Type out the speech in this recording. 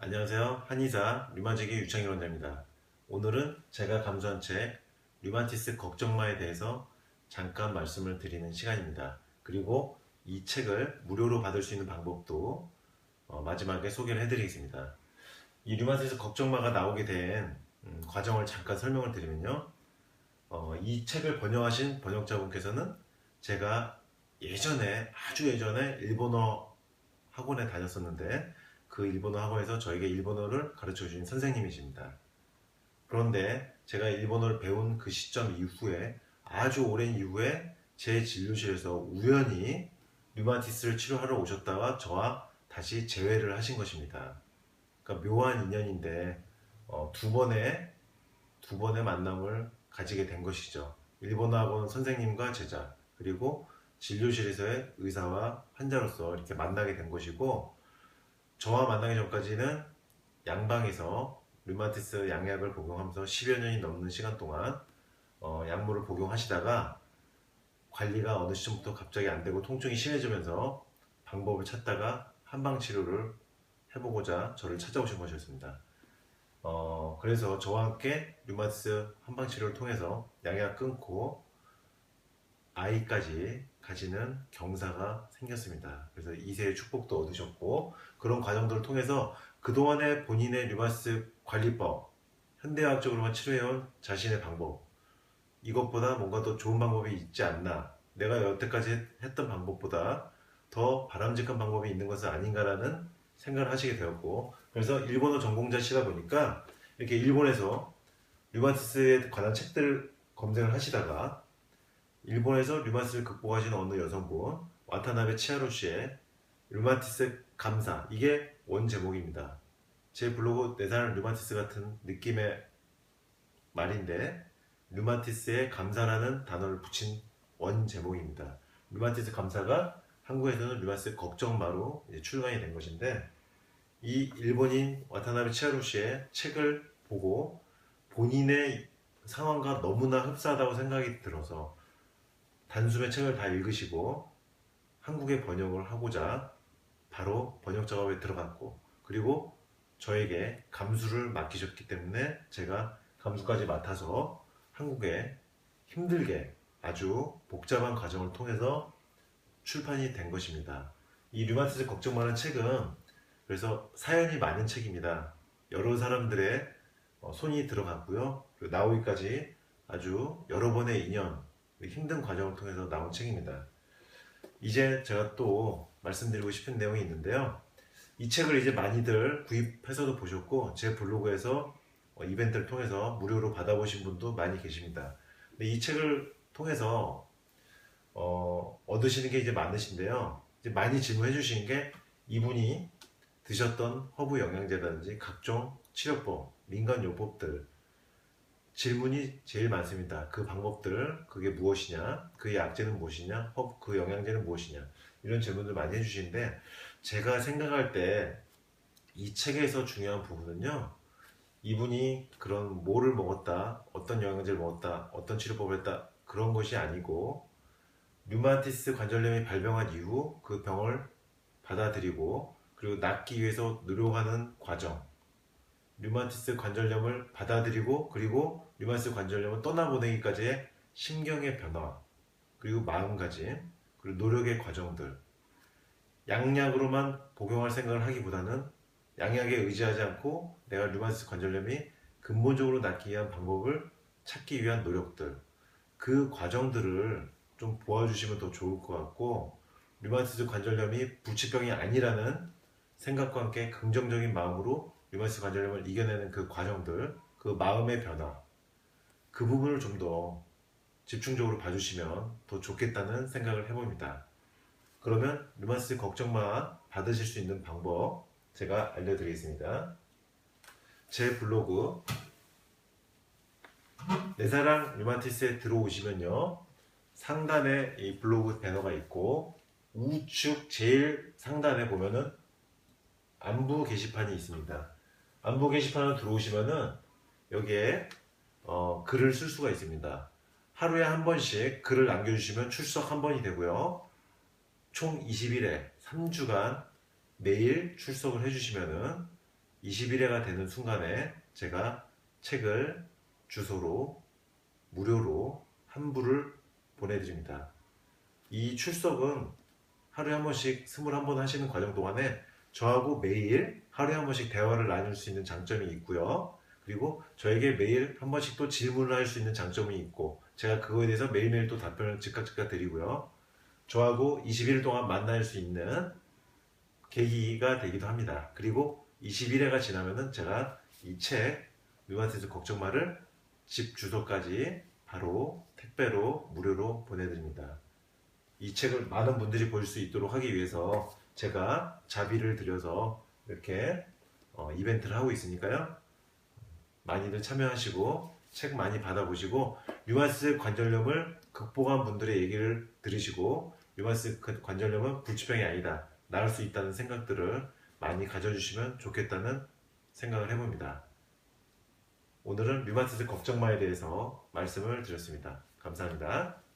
안녕하세요. 한의사 류마지기 유창일 원장입니다. 오늘은 제가 감수한 책 류마티스 걱정마에 대해서 잠깐 말씀을 드리는 시간입니다. 그리고 이 책을 무료로 받을 수 있는 방법도 어, 마지막에 소개를 해드리겠습니다. 이 류마티스 걱정마가 나오게 된 음, 과정을 잠깐 설명을 드리면요. 어, 이 책을 번역하신 번역자분께서는 제가 예전에 아주 예전에 일본어 학원에 다녔었는데 그 일본어 학원에서 저에게 일본어를 가르쳐 주신 선생님이십니다. 그런데 제가 일본어를 배운 그 시점 이후에 아주 오랜 이후에 제 진료실에서 우연히 류마티스를 치료하러 오셨다가 저와 다시 재회를 하신 것입니다. 그러니까 묘한 인연인데 어, 두 번의 두 번의 만남을 가지게 된 것이죠. 일본어 학원 선생님과 제자 그리고 진료실에서의 의사와 환자로서 이렇게 만나게 된 것이고 저와 만나기 전까지는 양방에서 류마티스 양약을 복용하면서 10여 년이 넘는 시간 동안 어, 약물을 복용하시다가 관리가 어느 시점부터 갑자기 안 되고 통증이 심해지면서 방법을 찾다가 한방 치료를 해보고자 저를 찾아오신 것이었습니다. 어, 그래서 저와 함께 류마티스 한방 치료를 통해서 양약 끊고 아이까지 가지는 경사가 생겼습니다. 그래서 2세의 축복도 얻으셨고 그런 과정들을 통해서 그동안의 본인의 류마티스 관리법, 현대학적으로만 치료해온 자신의 방법 이것보다 뭔가 더 좋은 방법이 있지 않나 내가 여태까지 했던 방법보다 더 바람직한 방법이 있는 것은 아닌가라는 생각을 하시게 되었고 그래서 일본어 전공자시다 보니까 이렇게 일본에서 류마티스에 관한 책들을 검색을 하시다가 일본에서 류마티스를 극복하신 어느 여성분 와타나베 치하루 씨의 류마티스 감사 이게 원 제목입니다. 제 블로그 내 사랑 류마티스 같은 느낌의 말인데 류마티스의 감사라는 단어를 붙인 원 제목입니다. 류마티스 감사가 한국에서는 류마티스 걱정마로 출간이 된 것인데 이 일본인 와타나베 치하루 씨의 책을 보고 본인의 상황과 너무나 흡사하다고 생각이 들어서 단숨에 책을 다 읽으시고 한국에 번역을 하고자 바로 번역 작업에 들어갔고 그리고 저에게 감수를 맡기셨기 때문에 제가 감수까지 맡아서 한국에 힘들게 아주 복잡한 과정을 통해서 출판이 된 것입니다. 이 류마티스 걱정 많은 책은 그래서 사연이 많은 책입니다. 여러 사람들의 어, 손이 들어갔고요. 그리고 나오기까지 아주 여러 번의 인연, 힘든 과정을 통해서 나온 책입니다. 이제 제가 또 말씀드리고 싶은 내용이 있는데요. 이 책을 이제 많이들 구입해서도 보셨고 제 블로그에서 어, 이벤트를 통해서 무료로 받아보신 분도 많이 계십니다. 근데 이 책을 통해서 어, 얻으시는 게 이제 많으신데요. 이제 많이 질문해 주시는 게 이분이 드셨던 허브 영양제라든지 각종 치료법, 민간 요법들 질문이 제일 많습니다. 그 방법들 그게 무엇이냐, 그 약제는 무엇이냐, 그 영양제는 무엇이냐 이런 질문들 많이 해주시는데 제가 생각할 때 이 책에서 중요한 부분은요. 이분이 그런 뭐를 먹었다, 어떤 영양제를 먹었다, 어떤 치료법을 했다 그런 것이 아니고 류마티스 관절염이 발병한 이후 그 병을 받아들이고 그리고 낫기 위해서 노력하는 과정 류마티스 관절염을 받아들이고 그리고 류마티스 관절염을 떠나보내기까지의 심경의 변화 그리고 마음가짐 그리고 노력의 과정들. 양약으로만 복용할 생각을 하기보다는 양약에 의지하지 않고 내가 류마티스 관절염이 근본적으로 낫기 위한 방법을 찾기 위한 노력들. 그 과정들을 좀 보아주시면 더 좋을 것 같고 류마티스 관절염이 불치병이 아니라는 생각과 함께 긍정적인 마음으로 류마티스 관절염을 이겨내는 그 과정들 그 마음의 변화 그 부분을 좀 더 집중적으로 봐주시면 더 좋겠다는 생각을 해봅니다. 그러면 류마티스 걱정마 받으실 수 있는 방법 제가 알려드리겠습니다. 제 블로그 내 사랑 류마티스에 들어오시면요 상단에 이 블로그 배너가 있고 우측 제일 상단에 보면은 안부 게시판이 있습니다. 안부 게시판으로 들어오시면은 여기에 어, 글을 쓸 수가 있습니다. 하루에 한 번씩 글을 남겨주시면 출석 한 번이 되고요. 총 20일에 3주간 매일 출석을 해주시면은 20일에가 되는 순간에 제가 책을 주소로 무료로 한 부를 보내드립니다. 이 출석은 하루에 한 번씩 21번 하시는 과정 동안에 저하고 매일 하루에 한 번씩 대화를 나눌 수 있는 장점이 있고요. 그리고 저에게 매일 한 번씩 또 질문을 할 수 있는 장점이 있고 제가 그거에 대해서 매일매일 또 답변을 즉각 즉각 드리고요. 저하고 20일 동안 만날 수 있는 계기가 되기도 합니다. 그리고 20일회가 지나면은 제가 이책 류마티스 걱정 말을 집 주소까지 바로 택배로 무료로 보내드립니다. 이 책을 많은 분들이 볼 수 있도록 하기 위해서 제가 자비를 들여서 이렇게 어, 이벤트를 하고 있으니까요. 많이들 참여하시고 책 많이 받아보시고 류마티스 관절염을 극복한 분들의 얘기를 들으시고 류마티스 그 관절염은 불치병이 아니다. 나을 수 있다는 생각들을 많이 가져주시면 좋겠다는 생각을 해봅니다. 오늘은 류마티스 걱정마에 대해서 말씀을 드렸습니다. 감사합니다.